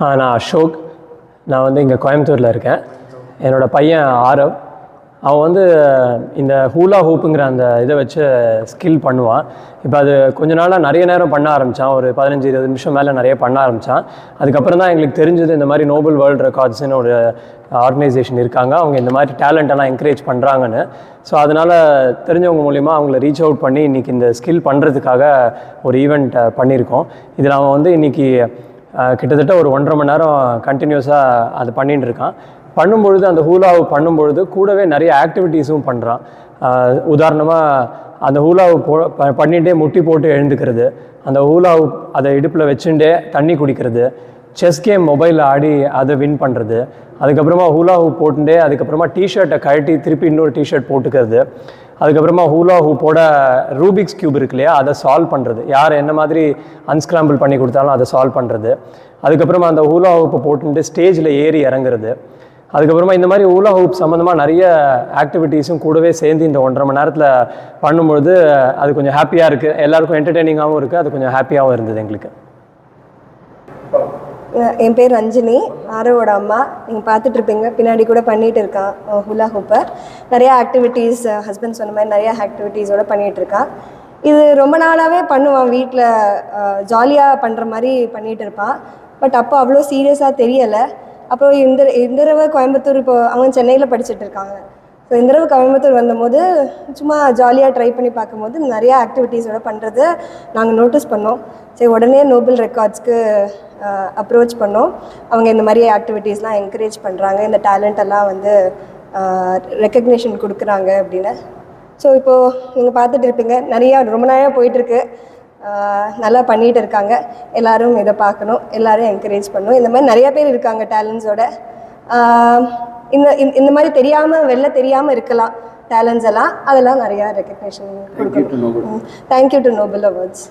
நான் அசோக். நான் வந்து இங்கே கோயம்புத்தூரில் இருக்கேன். என்னோட பையன் ஆரவ். அவன் வந்து இந்த ஹூலா ஹூப்புங்கிற அந்த இதை வச்சு ஸ்கில் பண்ணுவான். இப்போ அது கொஞ்ச நாளாக நிறைய நேரம் பண்ண ஆரம்பித்தான் ஒரு பதினஞ்சு இருபது நிமிஷம் மேலே நிறைய பண்ண ஆரம்பித்தான் அதுக்கப்புறம் தான் எங்களுக்கு தெரிஞ்சது இந்த மாதிரி நோபல் வேர்ல்டு ரெக்கார்ட்ஸ்னு ஒரு ஆர்கனைசேஷன் இருக்காங்க. அவங்க இந்த மாதிரி டேலண்ட்டெல்லாம் என்கரேஜ் பண்ணுறாங்கன்னு ஸோ அதனால் தெரிஞ்சவங்க மூலிமா அவங்கள ரீச் அவுட் பண்ணி இன்றைக்கி இந்த ஸ்கில் பண்ணுறதுக்காக ஒரு ஈவெண்ட் பண்ணியிருக்கோம். இதில் அவன் வந்து இன்றைக்கி கிட்டத்தட்ட ஒரு ஒன்றரை மணி நேரம் கண்டினியூஸாக அது பண்ணிட்டு இருக்கான். பண்ணும்பொழுது அந்த ஹூலாவை பண்ணும்பொழுது கூடவே நிறைய ஆக்டிவிட்டீஸும் பண்ணுறான் உதாரணமாக அந்த ஹூலாவை போ ப- முட்டி போட்டு எழுந்துக்கிறது அந்த ஹூலாவு அதை இடுப்பில் வச்சுட்டே தண்ணி குடிக்கிறது செஸ் கேம் மொபைலில் ஆடி அதை வின் பண்ணுறது அதுக்கப்புறமா ஹூலா ஹூப் போட்டுட்டு அதுக்கப்புறமா டிஷர்ட்டை கழட்டி திருப்பி இன்னொரு டிஷர்ட் போட்டுக்கிறது. அதுக்கப்புறமா ஹூலா ஹூப்போட ரூபிக்ஸ் கியூப் இருக்கு இல்லையா அதை சால்வ் பண்ணுறது யார் என்ன மாதிரி அன்ஸ்கிராம்பிள் பண்ணி கொடுத்தாலும் அதை சால்வ் பண்ணுறது அதுக்கப்புறமா அந்த ஹூலா ஹூப்பை போட்டுட்டு ஸ்டேஜில் ஏறி இறங்குறது. அதுக்கப்புறமா இந்த மாதிரி ஹூலா ஹூப் சம்மந்தமாக நிறைய ஆக்டிவிட்டீஸும் கூடவே சேர்ந்து இந்த ஒன்றரை மணி நேரத்தில் பண்ணும்பொழுது அது கொஞ்சம் ஹாப்பியாக இருக்குது எல்லாருக்கும் என்டர்டெய்னிங்காகவும் இருக்குது அது கொஞ்சம் ஹாப்பியாகவும் இருந்தது எங்களுக்கு. என் பேர் ரஞ்சினி ஆரோவோட அம்மா. நீங்கள் பார்த்துட்ருப்பீங்க பின்னாடி கூட பண்ணிகிட்டு இருக்கான் ஹுலா ஹூப்பர். நிறையா ஆக்டிவிட்டீஸ் ஹஸ்பண்ட் சொன்ன மாதிரி நிறையா ஆக்டிவிட்டீஸோடு பண்ணிகிட்டு இருக்கான் இது ரொம்ப நாளாகவே பண்ணுவான் வீட்டில் ஜாலியாக பண்ணுற மாதிரி பண்ணிகிட்டு இருப்பான். பட் அப்போ அவ்வளோ சீரியஸாக தெரியலை. அப்புறம் இந்த இந்த தடவை கோயம்புத்தூர் இப்போ அவங்க சென்னையில் படிச்சுட்டு இருக்காங்க. ஸோ இந்த தடவை கோயம்புத்தூர் வந்தபோது சும்மா ஜாலியாக ட்ரை பண்ணி பார்க்கும்போது நிறையா ஆக்டிவிட்டீஸோட பண்ணுறது நாங்கள் நோட்டீஸ் பண்ணோம். சரி உடனே நோபல் ரெக்கார்ட்ஸ்க்கு அப்ரோச் பண்ணோம். அவங்க இந்த மாதிரி ஆக்டிவிட்டீஸ்லாம் என்கரேஜ் பண்ணுறாங்க இந்த டேலண்ட் எல்லாம் வந்து ரெக்கக்னேஷன் கொடுக்குறாங்க அப்படின்னு. ஸோ இப்போது நீங்கள் பார்த்துட்டு இருப்பீங்க. நிறையா ரொம்ப நாளாக போயிட்டுருக்கு. நல்லா பண்ணிகிட்டு இருக்காங்க. எல்லாரும் இதை பார்க்கணும். எல்லாரும் என்கரேஜ் பண்ணணும். இந்த மாதிரி நிறைய பேர் இருக்காங்க டேலண்ட்ஸோட இந்த இந்த- இந்த மாதிரி தெரியாமல் வெளில தெரியாமல் இருக்கலாம் டேலண்ட்ஸ் எல்லாம். அதெல்லாம் நிறையா ரெக்கக்னேஷன் கொடுக்கணும். Thank you to Nobel awards